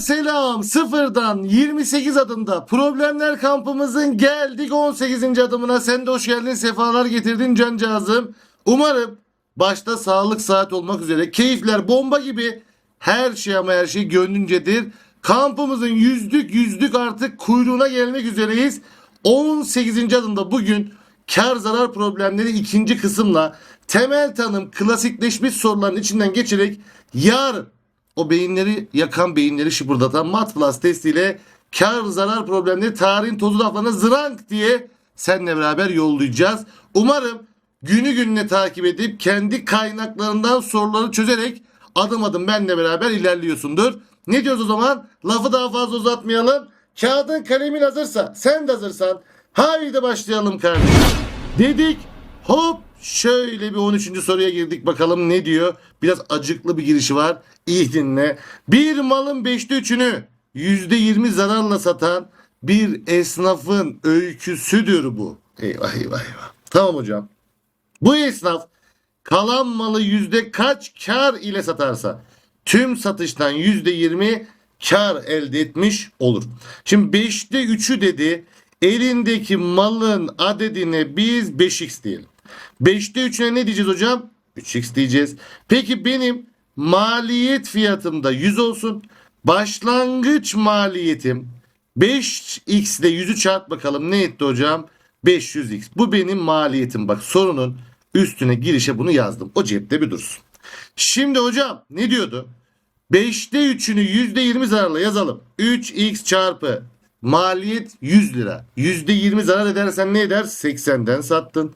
Selam selam sıfırdan 28 adımda problemler kampımızın geldik 18. adımına sen de hoş geldin sefalar getirdin cancağızım. Umarım başta sağlık saat olmak üzere keyifler bomba gibi her şey ama her şey gönlüncedir. Kampımızın yüzlük yüzlük artık kuyruğuna gelmek üzereyiz. 18. adımda bugün kar zarar problemleri ikinci kısımla temel tanım klasikleşmiş soruların içinden geçerek yarın o beyinleri yakan beyinleri şıpırdatan Mat Plus testiyle kar zarar problemleri tarihin tozu laflarına zırank diye seninle beraber yollayacağız. Umarım günü gününe takip edip kendi kaynaklarından soruları çözerek adım adım benimle beraber ilerliyorsundur. Ne diyoruz o zaman? Lafı daha fazla uzatmayalım. Kağıdın kalemin hazırsa sen de hazırsan haydi başlayalım kardeşim. Dedik hop şöyle bir 13. soruya girdik bakalım ne diyor. Biraz acıklı bir girişi var. İyi dinle. Bir malın 5'te 3'ünü %20 zararla satan bir esnafın öyküsüdür bu. Eyvah eyvah eyvah. Tamam hocam. Bu esnaf kalan malı yüzde kaç kar ile satarsa tüm satıştan yüzde yirmi kar elde etmiş olur. Şimdi 5'te 3'ü dedi elindeki malın adedine biz 5x diyelim. 5'te 3'üne ne diyeceğiz hocam? 3x diyeceğiz. Peki benim maliyet fiyatımda 100 olsun. Başlangıç maliyetim 5x ile 100'ü çarp bakalım ne etti hocam? 500x. Bu benim maliyetim. Bak sorunun üstüne girişe bunu yazdım. O cepte bir dursun. Şimdi hocam ne diyordu? 5'te 3'ünü %20 zararla yazalım. 3x çarpı maliyet 100 lira. %20 zarar edersen ne eder? 80'den sattın.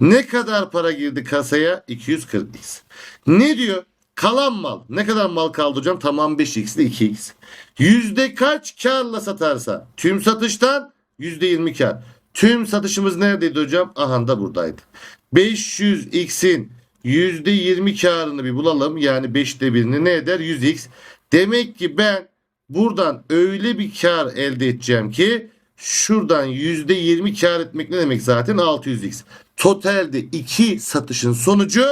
Ne kadar para girdi kasaya? 240x. Ne diyor? Kalan mal. Ne kadar mal kaldı hocam? Tamam 5x ile 2x. Yüzde kaç karla satarsa? Tüm satıştan %20 kar. Tüm satışımız neredeydi hocam? Aha da buradaydı. 500x'in %20 karını bir bulalım. Yani 5'te birini ne eder? 100x. Demek ki ben buradan öyle bir kar elde edeceğim ki şuradan %20 kar etmek ne demek zaten 600x. Totalde 2 satışın sonucu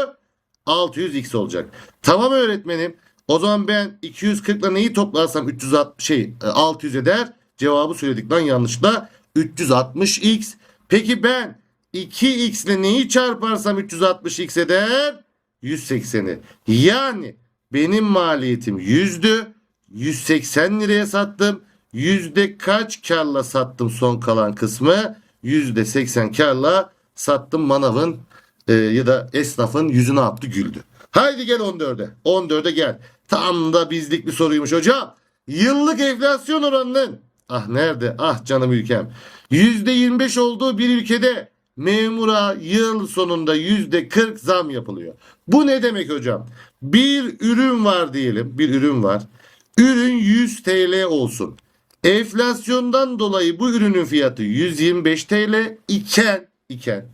600x olacak. Tamam öğretmenim. O zaman ben 240 ile neyi toplarsam 360 şey e, 600 eder. Cevabı söyledik lan yanlışla. 360x. Peki ben 2x ile neyi çarparsam 360x eder? 180'i. Yani benim maliyetim 100'dü. 180 liraya sattım. Yüzde kaç karla sattım son kalan kısmı? Yüzde 80 karla sattım manavın e, ya da esnafın yüzü ne yaptı güldü. Haydi gel 14'e. 14'e gel. Tam da bizlik bir soruymuş hocam. Yıllık enflasyon oranının ah nerede ah canım ülkem %25 olduğu bir ülkede memura yıl sonunda %40 zam yapılıyor. Bu ne demek hocam? Bir ürün var diyelim bir ürün var. Ürün 100 TL olsun. Enflasyondan dolayı bu ürünün fiyatı 125 TL iken iken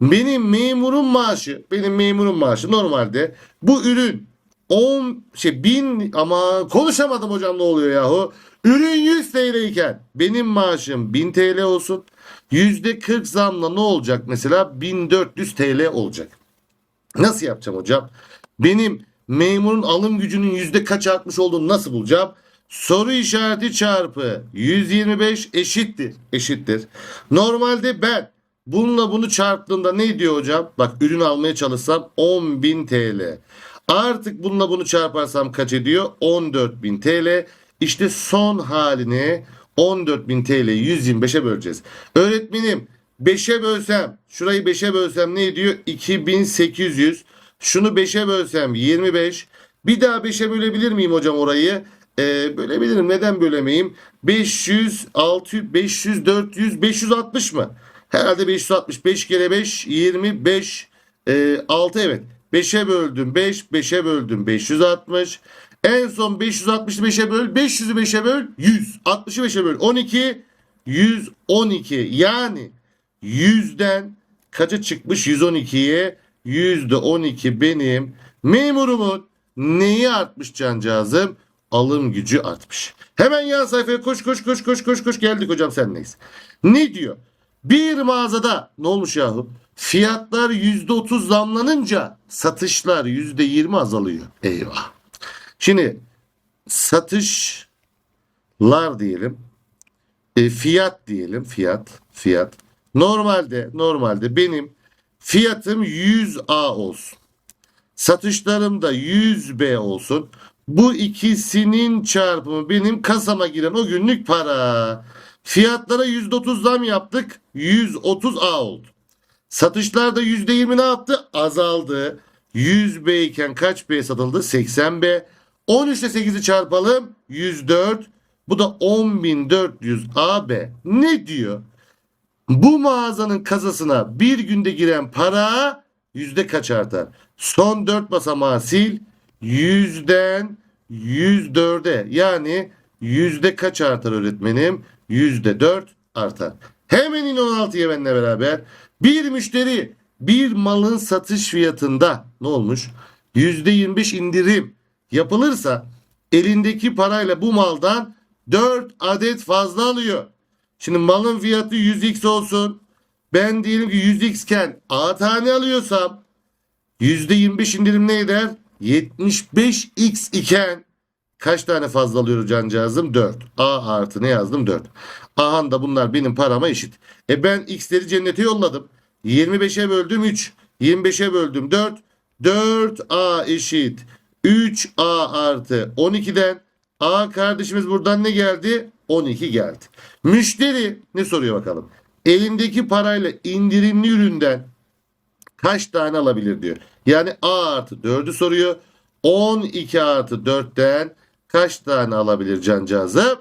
benim memurum maaşı benim memurum maaşı normalde bu ürün 10 şey 1000 ama konuşamadım hocam ne oluyor yahu. Ürün 100 TL iken benim maaşım 1000 TL olsun. %40 zamla ne olacak mesela 1400 TL olacak. Nasıl yapacağım hocam? Benim memurun alım gücünün yüzde kaç artmış olduğunu nasıl bulacağım? Soru işareti çarpı 125 eşittir. Eşittir. Normalde ben bununla bunu çarptığımda ne diyor hocam? Bak ürün almaya çalışsam 10.000 TL. Artık bununla bunu çarparsam kaç ediyor? 14.000 TL. İşte son halini 14.000 TL'yi 125'e böleceğiz. Öğretmenim 5'e bölsem şurayı 5'e bölsem ne ediyor? 2800. Şunu 5'e bölsem 25. Bir daha 5'e bölebilir miyim hocam orayı? Ee, bölebilirim. Neden bölemeyim? 500, 600, 500, 400, 560 mı? Herhalde 560. 5 kere 5, 25, e, 6 evet. 5'e böldüm 5, 5'e böldüm 560. En son 560'ı 5'e böl, 500'ü 5'e böl, 100. 60'ı 5'e böl, 12, 112. Yani 100'den kaça çıkmış 112'ye? %12 benim memurumun neyi artmış cancağızım? Alım gücü artmış. Hemen yan sayfaya koş koş koş koş koş koş geldik hocam senleyiz. Ne diyor? Bir mağazada ne olmuş yahu? Fiyatlar %30 zamlanınca satışlar %20 azalıyor. Eyvah. Şimdi satış lar diyelim. E, fiyat diyelim. Fiyat. Fiyat. Normalde normalde benim fiyatım 100A olsun. Satışlarım da 100B olsun. Bu ikisinin çarpımı benim kasama giren o günlük para. Fiyatlara %30 zam yaptık. 130A oldu. Satışlarda %20 ne yaptı? Azaldı. 100B iken kaç B satıldı? 80B. 13 ile 8'i çarpalım. 104. Bu da 10.400 AB. Ne diyor? Bu mağazanın kasasına bir günde giren para yüzde kaç artar? Son 4 basamağı sil. Yüzden 104'e yani yüzde kaç artar öğretmenim? Yüzde 4 artar. Hemen in 16'ya benimle beraber. Bir müşteri bir malın satış fiyatında ne olmuş? Yüzde 25 indirim yapılırsa elindeki parayla bu maldan 4 adet fazla alıyor. Şimdi malın fiyatı 100x olsun. Ben diyelim ki 100x iken A tane alıyorsam %25 indirim ne eder? 75x iken kaç tane fazla alıyor cancağızım? 4. A artı ne yazdım? 4. Aha da bunlar benim parama eşit. E ben x'leri cennete yolladım. 25'e böldüm 3. 25'e böldüm 4. 4a eşit. 3a artı 12'den A kardeşimiz buradan ne geldi? 12 geldi. Müşteri ne soruyor bakalım. Elindeki parayla indirimli üründen kaç tane alabilir diyor. Yani A artı 4'ü soruyor. 12 artı 4'ten kaç tane alabilir cancağızım?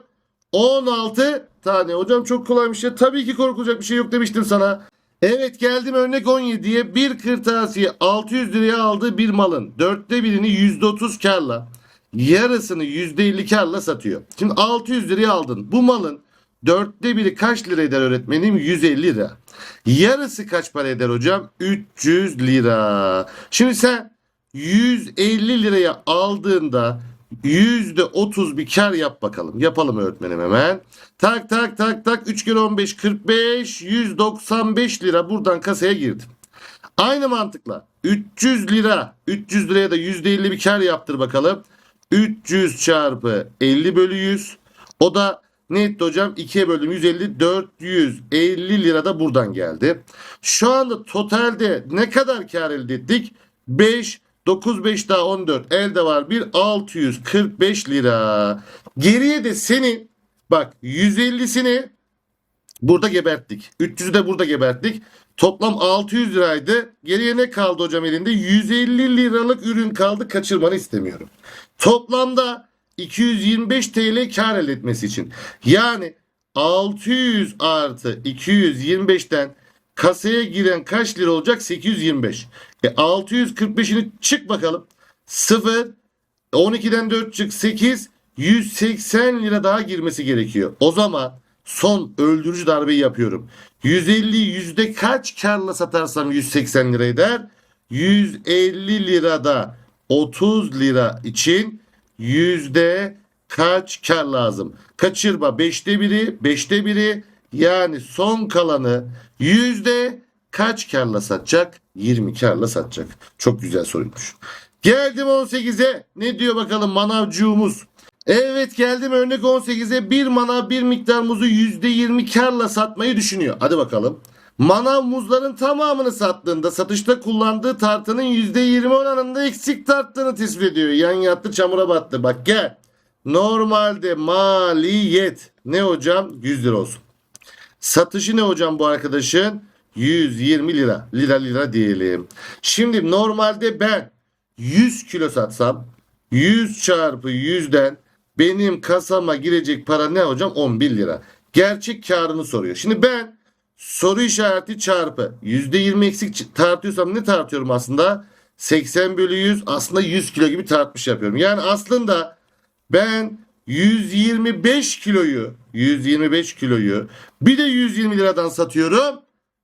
16 tane. Hocam çok kolaymış ya. Tabii ki korkulacak bir şey yok demiştim sana. Evet geldim örnek 17'ye bir kırtasiye 600 liraya aldığı bir malın dörtte birini %30 karla yarısını %50 karla satıyor. Şimdi 600 liraya aldın. Bu malın dörtte biri kaç lira eder öğretmenim? 150 lira. Yarısı kaç para eder hocam? 300 lira. Şimdi sen 150 liraya aldığında %30 bir kar yap bakalım. Yapalım öğretmenim hemen. Tak tak tak tak 3 kere 15 45 195 lira buradan kasaya girdim. Aynı mantıkla 300 lira 300 liraya da %50 bir kar yaptır bakalım. 300 çarpı 50 bölü 100 o da ne etti hocam? 2'ye böldüm 150 450 lira da buradan geldi. Şu anda totalde ne kadar kar elde ettik? 5 9 5 daha 14 elde var bir 645 lira. Geriye de senin bak 150'sini burada geberttik. 300'ü de burada geberttik. Toplam 600 liraydı. Geriye ne kaldı hocam elinde? 150 liralık ürün kaldı. Kaçırmanı istemiyorum. Toplamda 225 TL kar elde etmesi için. Yani 600 artı 225'ten kasaya giren kaç lira olacak? 825. E 645'ini çık bakalım. 0 12'den 4 çık 8 180 lira daha girmesi gerekiyor. O zaman son öldürücü darbeyi yapıyorum. 150 yüzde kaç karla satarsam 180 lira eder? 150 lirada 30 lira için yüzde kaç kar lazım? Kaçırma 5'te 1'i 5'te 1'i yani son kalanı yüzde kaç karla satacak? 20 karla satacak. Çok güzel soruymuş. Geldim 18'e. Ne diyor bakalım manavcuğumuz? Evet geldim örnek 18'e bir manav bir miktar muzu %20 karla satmayı düşünüyor. Hadi bakalım. Manav muzların tamamını sattığında satışta kullandığı tartının %20 oranında eksik tarttığını tespit ediyor. Yan yattı çamura battı. Bak gel. Normalde maliyet ne hocam? 100 lira olsun. Satışı ne hocam bu arkadaşın? 120 lira. Lira lira diyelim. Şimdi normalde ben 100 kilo satsam 100 çarpı 100'den benim kasama girecek para ne hocam? 11 lira. Gerçek karını soruyor. Şimdi ben soru işareti çarpı %20 eksik tartıyorsam ne tartıyorum aslında? 80 bölü 100 aslında 100 kilo gibi tartmış yapıyorum. Yani aslında ben 125 kiloyu 125 kiloyu bir de 120 liradan satıyorum.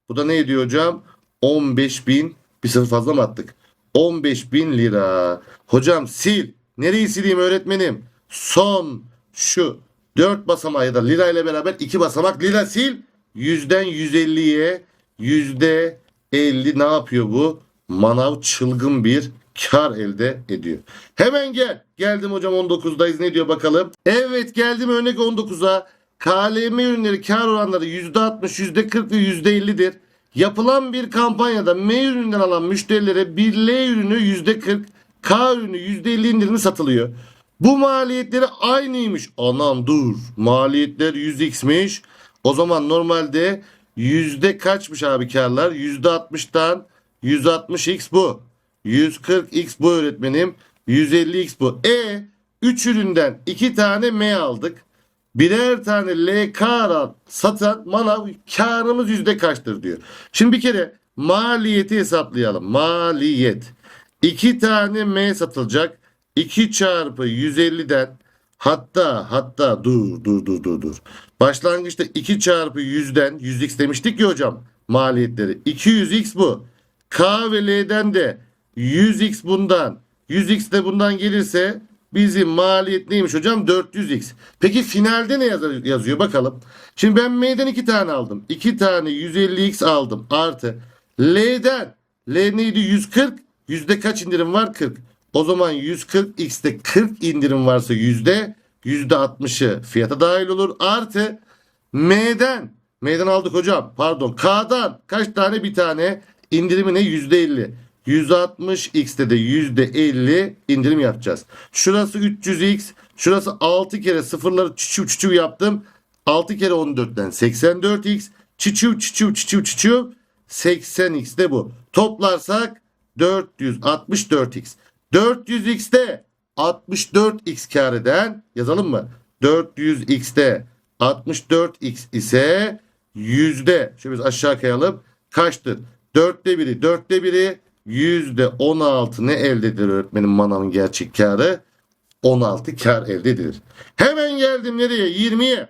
Bu da ne ediyor hocam? 15 bin bir sıfır fazla mı attık? 15 bin lira. Hocam sil. Nereyi sileyim öğretmenim? Son şu 4 basamağı ya da lira ile beraber 2 basamak lira sil. Yüzden 150'ye yüzde 50 ne yapıyor bu? Manav çılgın bir kar elde ediyor. Hemen gel. Geldim hocam 19'dayız. Ne diyor bakalım? Evet geldim örnek 19'a. KLM ürünleri kar oranları %60, %40 ve %50'dir. Yapılan bir kampanyada M ürününden alan müşterilere bir L ürünü %40, K ürünü %50 indirimli satılıyor. Bu maliyetleri aynıymış. Anam dur. Maliyetler 100x'miş. O zaman normalde yüzde kaçmış abi karlar? Yüzde 60'tan 160x bu. 140x bu öğretmenim. 150x bu. E 3 üründen 2 tane M aldık. Birer tane LK satan manav karımız yüzde kaçtır diyor. Şimdi bir kere maliyeti hesaplayalım. Maliyet. 2 tane M satılacak. 2 çarpı 150'den hatta hatta dur dur dur dur dur. Başlangıçta 2 çarpı 100'den 100x demiştik ya hocam maliyetleri. 200x bu. K ve L'den de 100x bundan 100x de bundan gelirse bizim maliyet neymiş hocam? 400x. Peki finalde ne yazar- yazıyor bakalım. Şimdi ben M'den 2 tane aldım. 2 tane 150x aldım. Artı L'den L neydi? 140. Yüzde kaç indirim var? 40. O zaman 140x'te 40 indirim varsa yüzde yüzde 60'ı fiyata dahil olur. Artı M'den M'den aldık hocam. Pardon. K'dan kaç tane? Bir tane. İndirimi ne? Yüzde 50. 160x'te de yüzde 50 indirim yapacağız. Şurası 300x. Şurası 6 kere sıfırları çiçiv çiçiv yaptım. 6 kere 14'ten 84x. Çiçiv çiçiv çiçiv çiçiv. 80x de bu. Toplarsak 464x. 400x'te 64x kar eden yazalım mı? 400x'te 64x ise yüzde şöyle biz aşağı kayalım kaçtır? Dörtte biri dörtte biri yüzde 16 ne elde edilir öğretmenim manavın gerçek karı? 16 kar elde edilir. Hemen geldim nereye? 20'ye.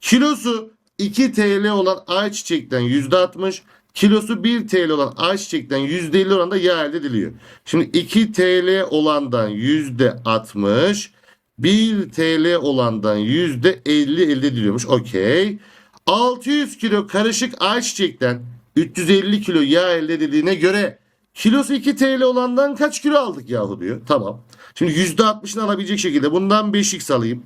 Kilosu 2 TL olan ayçiçekten %60, kilosu 1 TL olan ayçiçekten %50 oranda yağ elde ediliyor. Şimdi 2 TL olandan %60, 1 TL olandan %50 elde ediliyormuş. Okey. 600 kilo karışık ayçiçekten 350 kilo yağ elde edildiğine göre kilosu 2 TL olandan kaç kilo aldık yahu diyor. Tamam. Şimdi %60'ını alabilecek şekilde bundan 5x alayım.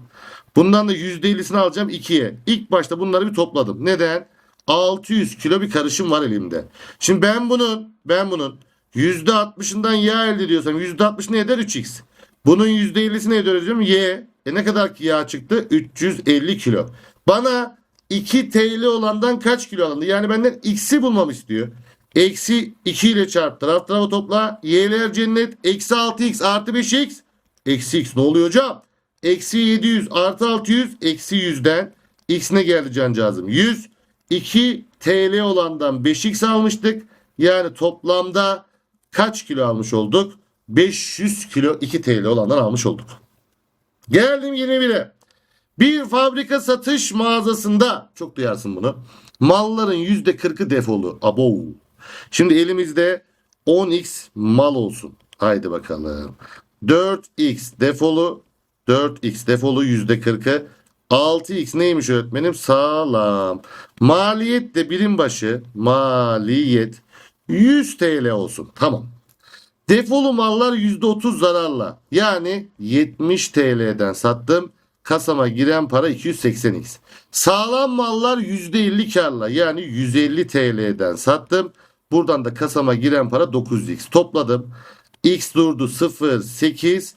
Bundan da %50'sini alacağım 2'ye. İlk başta bunları bir topladım. Neden? 600 kilo bir karışım var elimde. Şimdi ben bunun ben bunun %60'ından yağ elde ediyorsam %60 ne eder? 3x. Bunun %50'si ne eder hocam? Y. E ne kadar ki yağ çıktı? 350 kilo. Bana 2 TL olandan kaç kilo alındı? Yani benden x'i bulmam istiyor. Eksi 2 ile çarp. Taraf tarafa topla. Y'ler cennet. Eksi 6x artı 5x. Eksi x ne oluyor hocam? Eksi 700 artı 600 eksi 100'den x ne geldi cancağızım? 100 2 TL olandan 5x almıştık. Yani toplamda kaç kilo almış olduk? 500 kilo 2 TL olandan almış olduk. Geldim 21'e. Bir fabrika satış mağazasında çok duyarsın bunu. Malların %40'ı defolu. Abo. Şimdi elimizde 10x mal olsun. Haydi bakalım. 4x defolu 4x defolu %40'ı 6x neymiş öğretmenim? Sağlam. Maliyet de birim başı maliyet 100 TL olsun. Tamam. Defolu mallar %30 zararla. Yani 70 TL'den sattım. Kasama giren para 280x. Sağlam mallar %50 karla. Yani 150 TL'den sattım. Buradan da kasama giren para 9x. Topladım. X durdu 0, 8,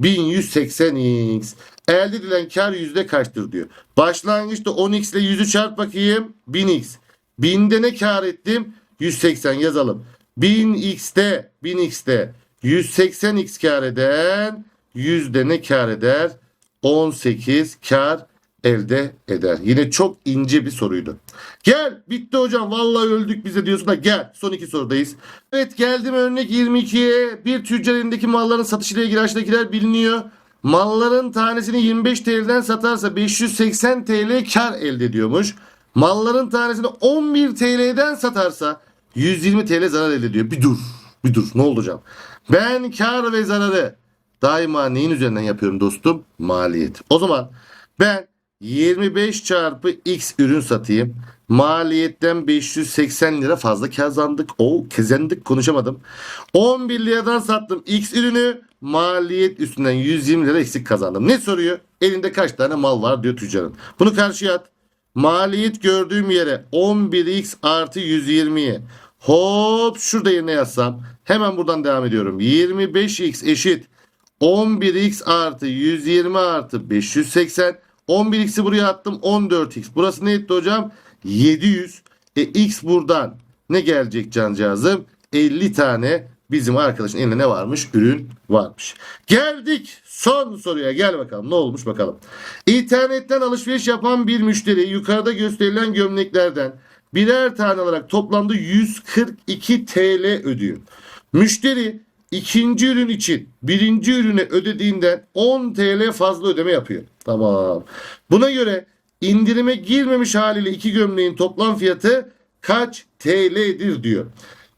1180x. Elde edilen kar yüzde kaçtır diyor. Başlangıçta 10x ile 100'ü çarp bakayım. 1000x. 1000'de ne kar ettim? 180 yazalım. 1000x'te 1000x'te 180x kar eden yüzde ne kar eder? 18 kar elde eder. Yine çok ince bir soruydu. Gel bitti hocam vallahi öldük bize diyorsun da gel son iki sorudayız. Evet geldim örnek 22'ye bir tüccar elindeki malların satışıyla ilgili aşağıdakiler biliniyor. Malların tanesini 25 TL'den satarsa 580 TL kar elde ediyormuş. Malların tanesini 11 TL'den satarsa 120 TL zarar elde ediyor. Bir dur. Bir dur. Ne oldu hocam? Ben kar ve zararı daima neyin üzerinden yapıyorum dostum? Maliyet. O zaman ben 25 çarpı x ürün satayım. Maliyetten 580 lira fazla kazandık. O kazandık konuşamadım. 11 liradan sattım X ürünü. Maliyet üstünden 120 lira eksik kazandım. Ne soruyor? Elinde kaç tane mal var diyor tüccarın. Bunu karşıya at. Maliyet gördüğüm yere 11x artı 120'ye. Hop şurada yerine yazsam. Hemen buradan devam ediyorum. 25x eşit 11x artı 120 artı 580. 11x'i buraya attım 14x. Burası ne etti hocam? 700. E x buradan ne gelecek cancağızım? 50 tane bizim arkadaşın elinde ne varmış? Ürün varmış. Geldik son soruya gel bakalım ne olmuş bakalım. İnternetten alışveriş yapan bir müşteri yukarıda gösterilen gömleklerden birer tane alarak toplamda 142 TL ödüyor. Müşteri ikinci ürün için birinci ürüne ödediğinden 10 TL fazla ödeme yapıyor. Tamam. Buna göre indirime girmemiş haliyle iki gömleğin toplam fiyatı kaç TL'dir diyor.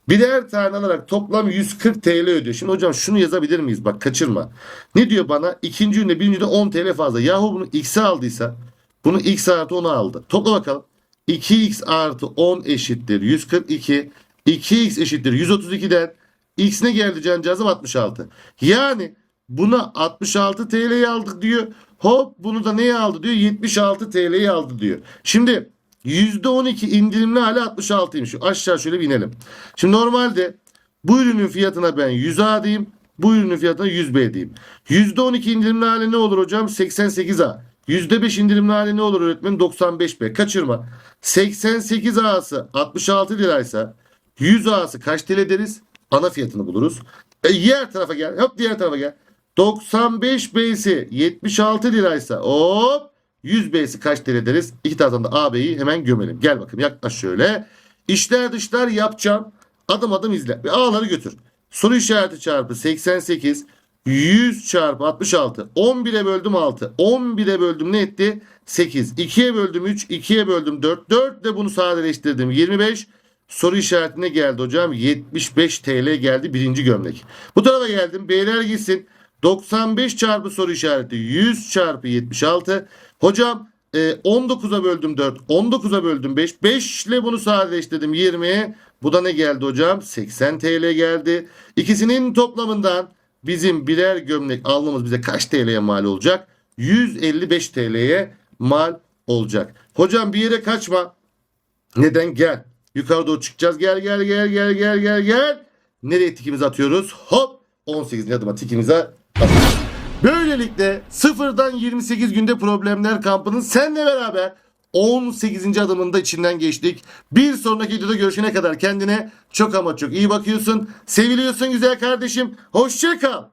Birer tane alarak toplam 140 TL ödüyor. Şimdi hocam şunu yazabilir miyiz? Bak kaçırma. Ne diyor bana? İkinci üründe birinci üründe 10 TL fazla. Yahu bunu x'e aldıysa bunu x artı 10'a aldı. Topla bakalım. 2x artı 10 eşittir 142. 2x eşittir 132'den x ne geldi cancağızım 66. Yani buna 66 TL'ye aldık diyor. Hop bunu da neye aldı diyor 76 TL'ye aldı diyor. Şimdi %12 indirimli hali 66'ymış. Aşağı şöyle bir inelim. Şimdi normalde bu ürünün fiyatına ben 100A diyeyim. Bu ürünün fiyatına 100B diyeyim. %12 indirimli hali ne olur hocam? 88A. %5 indirimli hali ne olur öğretmenim? 95B. Kaçırma. 88A'sı 66 liraysa 100A'sı kaç TL deriz? Ana fiyatını buluruz. E, diğer tarafa gel. Hop diğer tarafa gel. 95 B'si 76 liraysa hop 100 B'si kaç TL deriz? İki taraftan da AB'yi hemen gömelim. Gel bakayım yaklaş şöyle. İşler dışlar yapacağım. Adım adım izle. Ve A'ları götür. Soru işareti çarpı 88 100 çarpı 66 11'e böldüm 6 11'e böldüm ne etti 8 2'ye böldüm 3 2'ye böldüm 4 4 de bunu sadeleştirdim 25 soru işaretine geldi hocam 75 TL geldi birinci gömlek bu tarafa geldim B'ler gitsin 95 çarpı soru işareti 100 çarpı 76 hocam e, 19'a böldüm 4 19'a böldüm 5 5 ile bunu sadeleştirdim 20'ye bu da ne geldi hocam 80 TL geldi İkisinin toplamından bizim birer gömlek almamız bize kaç TL'ye mal olacak? 155 TL'ye mal olacak. Hocam bir yere kaçma. Neden? Gel. Yukarı doğru çıkacağız. Gel gel gel gel gel gel gel. Nereye tikimizi atıyoruz? Hop 18. adıma atıyoruz. Böylelikle sıfırdan 28 günde problemler kampının senle beraber 18. adımında içinden geçtik. Bir sonraki videoda görüşene kadar kendine çok ama çok iyi bakıyorsun. Seviliyorsun güzel kardeşim. Hoşça kal.